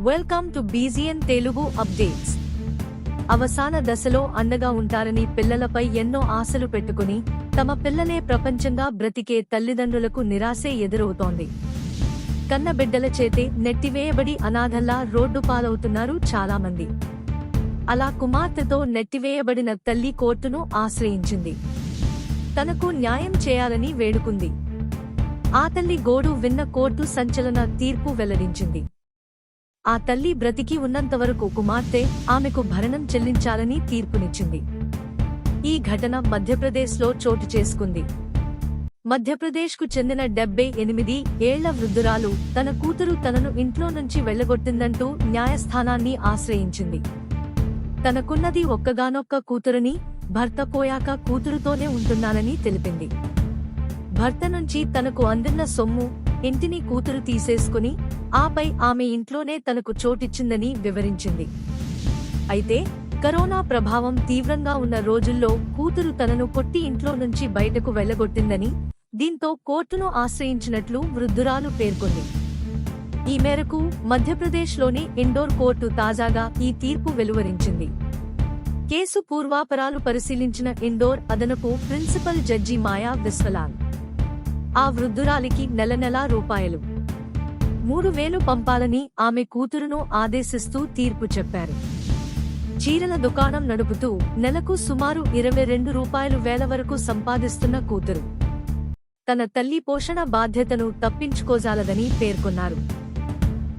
Welcome to బీజియన్ Telugu updates అవసాన దశలో అండగా ఉంటారని పిల్లలపై ఎన్నో ఆశలు పెట్టుకుని తమ పిల్లలే ప్రపంచంగా బ్రతికే తల్లిదండ్రులకు నిరాశే ఎదురవుతోంది. కన్నబిడ్డల చేతే నెట్టివేయబడి అనాథల్లా రోడ్డు పాలవుతున్నారు చాలామంది. అలా కుమార్తెతో నెట్టివేయబడిన తల్లి కోర్టును ఆశ్రయించింది. తనకు న్యాయం చేయాలని వేడుకుంది. ఆ తల్లి గోడు విన్న కోర్టు సంచలన తీర్పు వెల్లడించింది. ఆ తల్లి బ్రతికి ఉన్నంతవరకు కుమార్తె ఆమెకు భరణం చెల్లించాలని తీర్పునిచ్చింది. ఈ ఘటన మధ్యప్రదేశ్లో చోటు చేసుకుంది. మధ్యప్రదేశ్కు చెందిన డెబ్బై ఎనిమిది ఏళ్ళ వృద్ధురాలు తన కూతురు తనను ఇంట్లో నుంచి వెళ్ళగొట్టిందంటూ న్యాయస్థానాన్ని ఆశ్రయించింది. తనకున్నది ఒక్కగానొక్క కూతురుని భర్త పోయాక కూతురుతోనే ఉంటున్నానని తెలిపింది. భర్త నుంచి తనకు అందిన సొమ్ము ఇంటిని కూతురు తీసేసుకుని ఆపై ఆమె ఇంట్లోనే తనకు చోటిచ్చిందని వివరించింది. అయితే కరోనా ప్రభావం తీవ్రంగా ఉన్న రోజుల్లో కూతురు తనను కొట్టి ఇంట్లో నుంచి బయటకు వెళ్ళగొట్టిందని దీంతో కోర్టును ఆశ్రయించినట్లు వృద్ధురాలు పేర్కొంది. ఈ మేరకు మధ్యప్రదేశ్లోని ఇండోర్ కోర్టు తాజాగా ఈ తీర్పు వెలువరించింది. కేసు పూర్వాపరాలు పరిశీలించిన ఇండోర్ అదనపు ప్రిన్సిపల్ జడ్జి మాయా విశ్వలాల్. ఆ వృద్ధురాలికి నెల నెలా రూపాయలు. మూడు వేలు పంపాలని ఆమె కూతురును ఆదేశిస్తూ తీర్పు చెప్పారు. చీరల దుకాణం నడుపుతూ నెలకు సుమారు ఇరవై రెండు రూపాయలు వేల వరకు సంపాదిస్తున్న కూతురు. తన తల్లి పోషణ బాధ్యతను తప్పించుకోజాలదని పేర్కొన్నారు.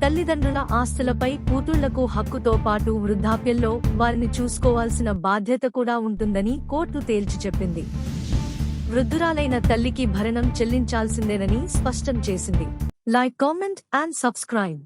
తల్లిదండ్రుల ఆస్తులపై కూతుళ్ళకు హక్కుతో పాటు వృద్ధాప్యంలో వారిని చూసుకోవాల్సిన బాధ్యత కూడా ఉంటుందని కోర్టు తేల్చి చెప్పింది. వృద్ధురాలైన తల్లికి భరణం చెల్లించాల్సిందేనని స్పష్టం చేసింది. Like comment and subscribe.